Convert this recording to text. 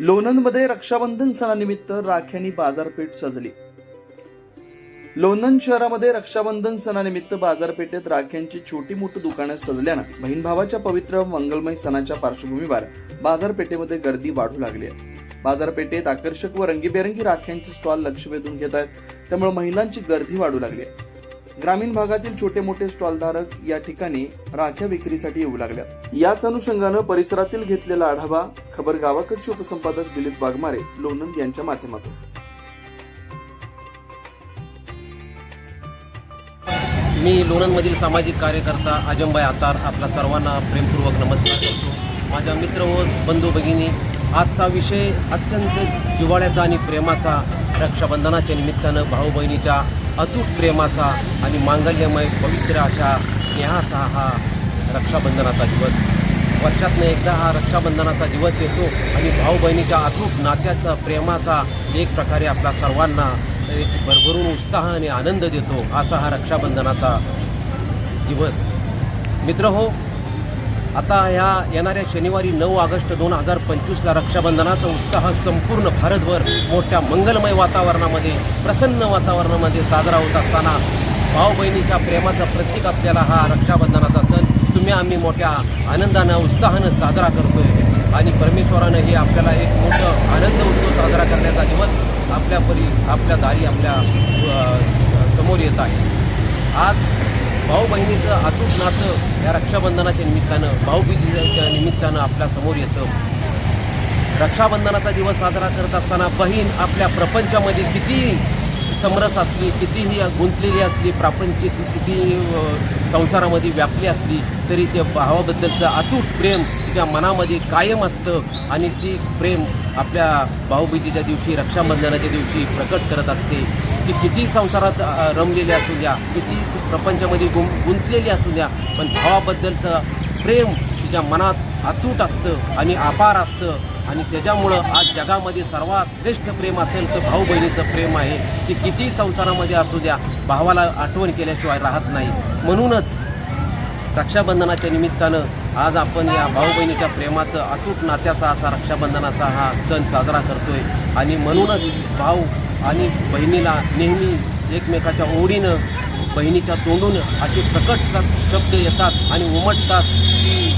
लोणंदमध्ये रक्षाबंधन सणानिमित्त राख्यांनी बाजारपेठ सजली. लोणंद शहरामध्ये रक्षाबंधन सणानिमित्त बाजारपेठेत राख्यांची छोटी मोठी दुकानं सजल्यानं बहीण भावाच्या पवित्र मंगलमय सणाच्या पार्श्वभूमीवर बाजारपेठेमध्ये गर्दी वाढू लागली आहे. बाजारपेठेत आकर्षक व रंगीबेरंगी राख्यांचे स्टॉल लक्ष वेधून घेत आहेत. त्यामुळे महिलांची गर्दी वाढू लागली आहे. ग्रामीण भागातील छोटे मोठे स्टॉलधारक या ठिकाणी राख्या विक्रीसाठी येऊ लागल्यात. याच अनुषंगानं परिसरातील घेतलेला आढावा खबर गावाकडचे उपसंपादक दिलीप वाघमारे लोणंद यांच्या माध्यमातून. मी लोणंदमधील सामाजिक कार्यकर्ता अजमबाई आतार आपल्या सर्वांना प्रेमपूर्वक नमस्कार करतो. माझ्या मित्र व बंधू भगिनी आजचा विषय अत्यंत जिवाळ्याचा आणि प्रेमाचा रक्षाबंधनाच्या निमित्तानं भाऊ बहिणीच्या अतूट प्रेमाचा आणि मांगल्यमय पवित्र अशा स्नेहाचा हा रक्षाबंधनाचा दिवस. वर्षातनं एकदा हा रक्षाबंधनाचा दिवस येतो आणि भाऊ बहिणीच्या अतूट नात्याचा प्रेमाचा एक प्रकारे आपल्या सर्वांना एक भरभरून उत्साह आणि आनंद देतो असा हा रक्षाबंधनाचा दिवस. मित्र हो आता ह्या येणाऱ्या शनिवारी नऊ ऑगस्ट दोन हजार पंचवीसला रक्षाबंधनाचा उत्साह संपूर्ण भारतभर मोठ्या मंगलमय वातावरणामध्ये प्रसन्न वातावरणामध्ये साजरा होत असताना भाऊ बहिणीच्या प्रेमाचं प्रतीक असलेला हा रक्षाबंधनाचा सण तुम्ही आम्ही मोठ्या आनंदानं उत्साहानं साजरा करतोय. आणि परमेश्वरानं हे आपल्याला एक मोठं आनंद उत्सव साजरा करण्याचा दिवस आपल्या परी आपल्या दारी आपल्यासमोर येत आहे. आज भाऊ बहिणीचं अतूट नातं या रक्षाबंधनाच्या निमित्तानं भाऊबीजेच्या निमित्तानं आपल्यासमोर येतं. रक्षाबंधनाचा दिवस साजरा करत असताना बहीण आपल्या प्रपंचामध्ये किती समरस असली कितीही गुंतलेली असली प्रापंचिक किती संसारामध्ये व्यापली असली तरी ते भावाबद्दलचं अतूट प्रेम तिच्या मनामध्ये कायम असतं आणि ती प्रेम आपल्या भाऊबीजेच्या दिवशी रक्षाबंधनाच्या दिवशी प्रकट करत असते. ती किती संसारात रमलेली असू द्या किती प्रपंचामध्ये गुं गुंतलेली असू द्या पण भावाबद्दलचं प्रेम तिच्या मनात अतूट असतं आणि अपार असतं. आणि त्याच्यामुळं आज जगामध्ये सर्वात श्रेष्ठ प्रेम असेल तर भाऊ बहिणीचं प्रेम आहे. की किती संसारामध्ये असू द्या भावाला आठवण केल्याशिवाय राहत नाही. म्हणूनच रक्षाबंधनाच्या निमित्तानं आज आपण या भाऊ बहिणीच्या प्रेमाचं अतूट नात्याचा असा रक्षाबंधनाचा हा सण साजरा करतोय. आणि म्हणूनच भाऊ आणि बहिणीला नेहमी एकमेकाच्या ओढीनं बहिणीच्या तोंडून असे प्रकट शब्द येतात आणि उमटतात. की